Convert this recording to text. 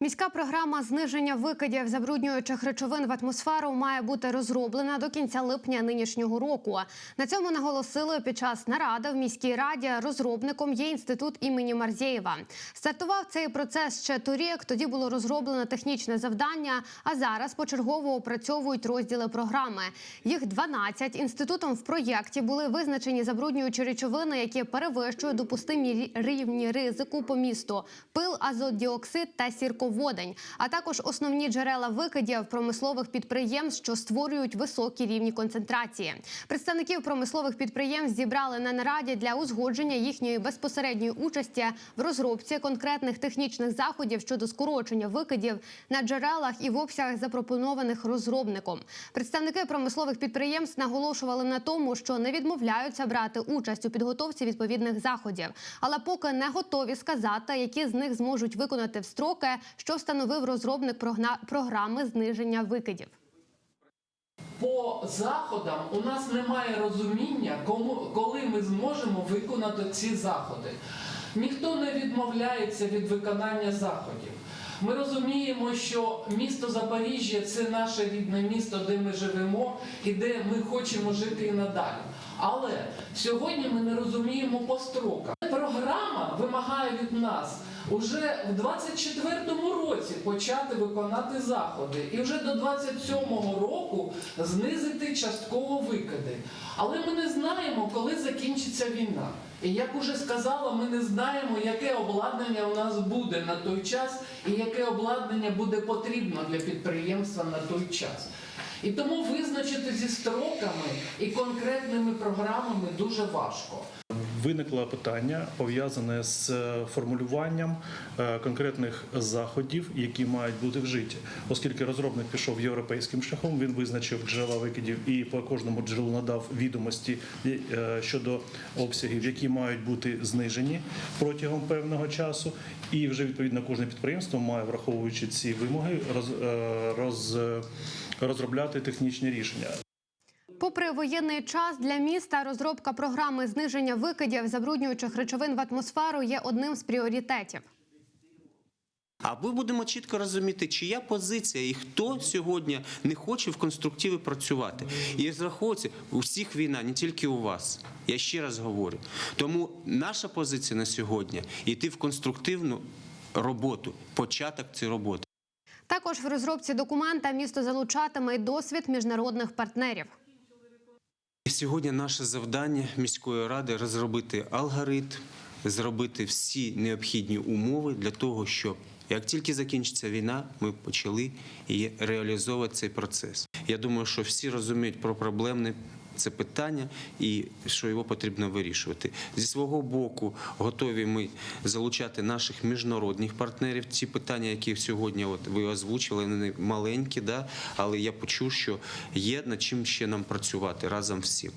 Міська програма зниження викидів забруднюючих речовин в атмосферу має бути розроблена до кінця липня нинішнього року. На цьому наголосили під час наради в міській раді. Розробником є інститут імені Марзєєва. Стартував цей процес ще торік. Тоді було розроблено технічне завдання. А зараз почергово опрацьовують розділи програми. Їх 12. Інститутом в проєкті були визначені забруднюючі речовини, які перевищують допустимі рівні ризику по місту: пил, азотдіоксид та сірководень, а також основні джерела викидів промислових підприємств, що створюють високі рівні концентрації. Представників промислових підприємств зібрали на нараді для узгодження їхньої безпосередньої участі в розробці конкретних технічних заходів щодо скорочення викидів на джерелах і в обсягах запропонованих розробником. Представники промислових підприємств наголошували на тому, що не відмовляються брати участь у підготовці відповідних заходів, але поки не готові сказати, які з них зможуть виконати в строки, що встановив розробник програми зниження викидів. По заходам у нас немає розуміння, коли ми зможемо виконати ці заходи. Ніхто не відмовляється від виконання заходів. Ми розуміємо, що місто Запоріжжя це наше рідне місто, де ми живемо і де ми хочемо жити і надалі. Але сьогодні ми не розуміємо по строкам. Програма вимагає від нас уже в 24-му році почати виконати заходи і вже до 27-го року знизити частково викиди. Але ми не знаємо, коли закінчиться війна. І як уже сказала, ми не знаємо, яке обладнання у нас буде на той час і яке обладнання буде потрібно для підприємства на той час. І тому визначити зі строками і конкретними програмами дуже важко. Виникло питання пов'язане з е, формулюванням е, конкретних заходів, які мають бути вжиті, оскільки розробник пішов європейським шляхом, він визначив джерела викидів і по кожному джерелу надав відомості е, щодо обсягів, які мають бути знижені протягом певного часу. І вже відповідно кожне підприємство має, враховуючи ці вимоги, роз, роз, розробляти технічні рішення. Попри воєнний час для міста розробка програми зниження викидів забруднюючих речовин в атмосферу є одним з пріоритетів. А ми будемо чітко розуміти, чия позиція і хто сьогодні не хоче в конструктиві працювати. І зраховується у всіх війна, не тільки у вас. Я ще раз говорю. Тому наша позиція на сьогодні йти в конструктивну роботу, початок цієї роботи. Також в розробці документа місто залучатиме й досвід міжнародних партнерів. Сьогодні наше завдання міської ради розробити алгоритм, зробити всі необхідні умови для того, щоб як тільки закінчиться війна, ми почали реалізовувати цей процес. Я думаю, що всі розуміють про проблемне це питання і що його потрібно вирішувати. Зі свого боку готові ми залучати наших міжнародних партнерів. Ці питання, які сьогодні от ви озвучили, вони маленькі, да? але я почув, що є над чим ще нам працювати разом всім.